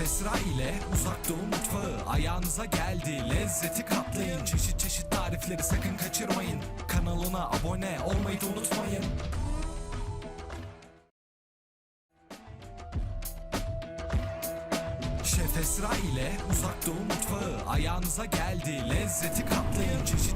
Şef Esra ile uzak doğu mutfağı. Ayağınıza geldi Lezzeti katlayın çeşit çeşit tarifleri sakın kaçırmayın. Kanalına abone olmayı da unutmayın. Şef Esra ile uzak doğu mutfağı. Ayağınıza geldi Lezzeti katlayın çeşit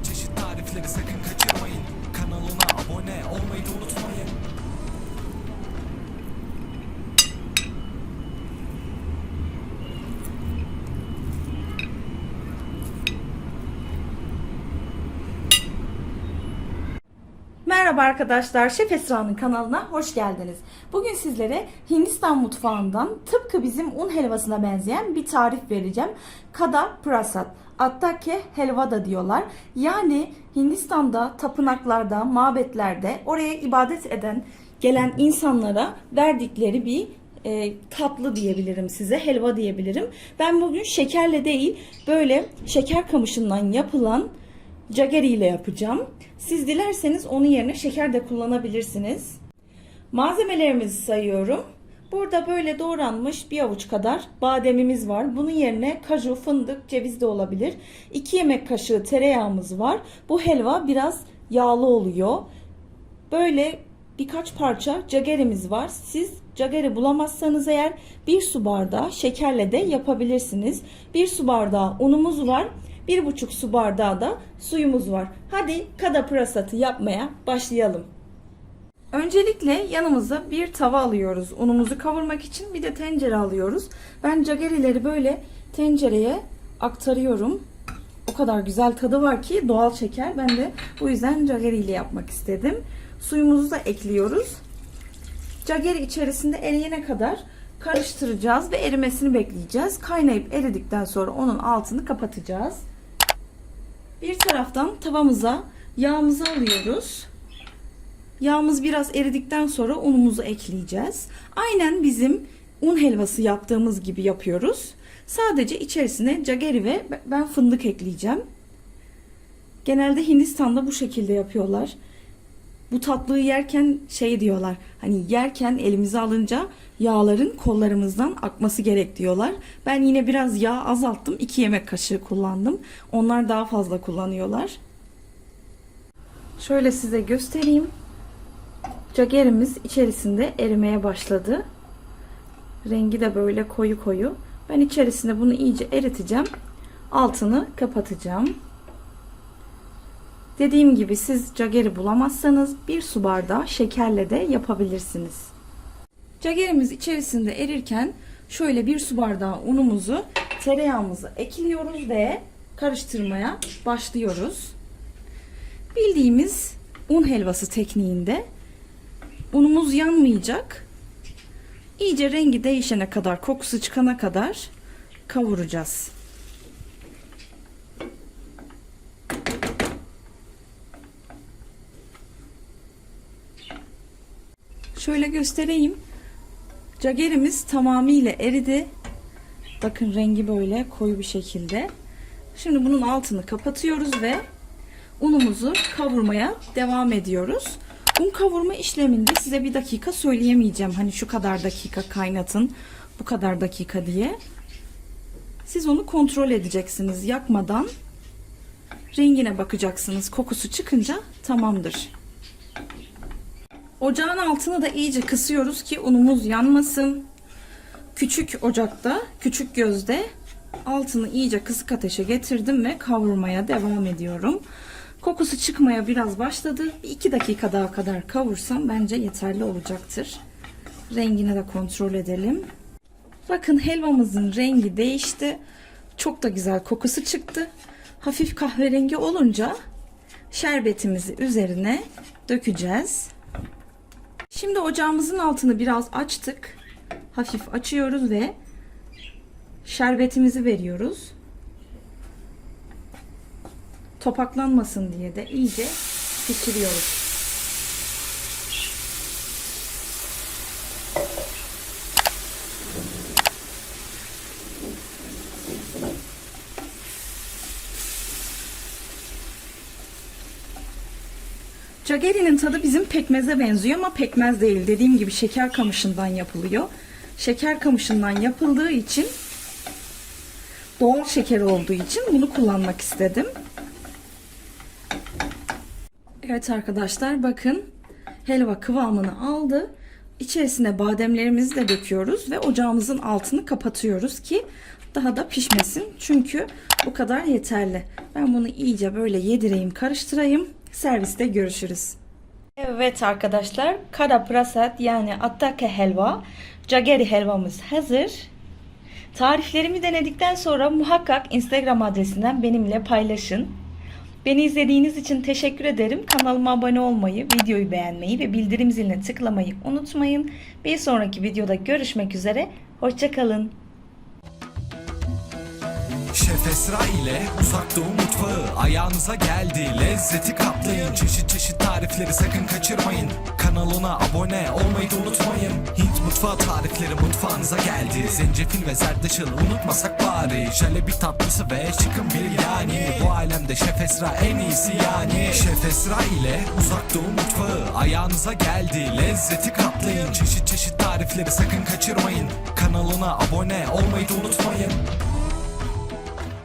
Merhaba arkadaşlar, Şef Esra'nın kanalına hoş geldiniz. Bugün sizlere Hindistan mutfağından tıpkı bizim un helvasına benzeyen bir tarif vereceğim. Kada prasat, attake helva da diyorlar. Yani Hindistan'da, tapınaklarda, mabetlerde oraya ibadet eden, gelen insanlara verdikleri bir e, tatlı diyebilirim size, helva diyebilirim. Ben bugün şekerle değil, böyle şeker kamışından yapılan Cageri ile yapacağım. Siz dilerseniz onun yerine şeker de kullanabilirsiniz. Malzemelerimizi sayıyorum. Burada böyle doğranmış bir avuç kadar bademimiz var. Bunun yerine kaju, fındık, ceviz de olabilir. 2 yemek kaşığı tereyağımız var. Bu helva biraz yağlı oluyor. Böyle birkaç parça cagerimiz var. Siz cageri bulamazsanız eğer bir su bardağı şekerle de yapabilirsiniz. Bir su bardağı unumuz var. Bir buçuk su bardağı da suyumuz var. Hadi kada pırasatı yapmaya başlayalım. Öncelikle yanımıza bir tava alıyoruz. Unumuzu kavurmak için bir de tencere alıyoruz. Ben cagerileri böyle tencereye aktarıyorum. O kadar güzel tadı var ki doğal şeker. Ben de bu yüzden cageri ile yapmak istedim. Suyumuzu da ekliyoruz. Cageri içerisinde eriyene kadar karıştıracağız ve erimesini bekleyeceğiz. Kaynayıp eridikten sonra onun altını kapatacağız. Bir taraftan tavamıza yağımızı alıyoruz. Yağımız biraz eridikten sonra unumuzu ekleyeceğiz. Aynen bizim un helvası yaptığımız gibi yapıyoruz. Sadece içerisine cageri ve ben fındık ekleyeceğim. Genelde Hindistan'da bu şekilde yapıyorlar. Bu tatlıyı yerken şey diyorlar. Hani yerken elimize alınca yağların kollarımızdan akması gerek diyorlar. Ben yine biraz yağ azalttım. 2 yemek kaşığı kullandım. Onlar daha fazla kullanıyorlar. Şöyle size göstereyim. Cagerimiz içerisinde erimeye başladı. Rengi de böyle koyu koyu. Ben içerisinde bunu iyice eriteceğim. Altını kapatacağım. Dediğim gibi siz cageri bulamazsanız bir su bardağı şekerle de yapabilirsiniz. Cagerimiz içerisinde erirken şöyle bir su bardağı unumuzu tereyağımızı ekliyoruz ve karıştırmaya başlıyoruz. Bildiğimiz un helvası tekniğinde unumuz yanmayacak. İyice rengi değişene kadar, kokusu çıkana kadar kavuracağız. Şöyle göstereyim. Cagerimiz tamamıyla eridi. Bakın rengi böyle koyu bir şekilde. Şimdi bunun altını kapatıyoruz ve unumuzu kavurmaya devam ediyoruz. Un kavurma işleminde size bir dakika söyleyemeyeceğim. Hani şu kadar dakika kaynatın, bu kadar dakika diye. Siz onu kontrol edeceksiniz yakmadan. Rengine bakacaksınız. Kokusu çıkınca tamamdır. Ocağın altını da iyice kısıyoruz ki unumuz yanmasın. Küçük ocakta, küçük gözde altını iyice kısık ateşe getirdim ve kavurmaya devam ediyorum. Kokusu çıkmaya biraz başladı. Bir iki dakika daha kadar kavursam bence yeterli olacaktır. Rengini de kontrol edelim. Bakın helvamızın rengi değişti. Çok da güzel kokusu çıktı. Hafif kahverengi olunca şerbetimizi üzerine dökeceğiz. Şimdi ocağımızın altını biraz açtık. Hafif açıyoruz ve şerbetimizi veriyoruz. Topaklanmasın diye de iyice pişiriyoruz. Cageri'nin tadı bizim pekmeze benziyor ama pekmez değil. Dediğim gibi şeker kamışından yapılıyor. Şeker kamışından yapıldığı için doğal şeker olduğu için bunu kullanmak istedim. Evet arkadaşlar bakın helva kıvamını aldı. İçerisine bademlerimizi de döküyoruz ve ocağımızın altını kapatıyoruz ki daha da pişmesin. Çünkü bu kadar yeterli. Ben bunu iyice böyle yedireyim, karıştırayım. Serviste görüşürüz. Evet arkadaşlar, kara prasat yani attake helva, cageri helvamız hazır. Tariflerimi denedikten sonra muhakkak Instagram adresinden benimle paylaşın. Beni izlediğiniz için teşekkür ederim. Kanalıma abone olmayı, videoyu beğenmeyi ve bildirim ziline tıklamayı unutmayın. Bir sonraki videoda görüşmek üzere. Hoşçakalın. Şef Esra ile uzak doğu mutfağı. Ayağınıza geldi Lezzeti katlayın çeşit çeşit tarifleri sakın kaçırmayın. Kanalına abone olmayı da unutmayın. Hint mutfağı tarifleri mutfağınıza geldi. Zencefil ve zerdeçal unutmasak bari. Jalebi tatlısı ve çıkın bir yani. Bu alemde Şef Esra en iyisi yani. Şef Esra ile uzak doğu mutfağı. Ayağınıza geldi Lezzeti katlayın çeşit çeşit tarifleri sakın kaçırmayın. Kanalına abone olmayı da unutmayın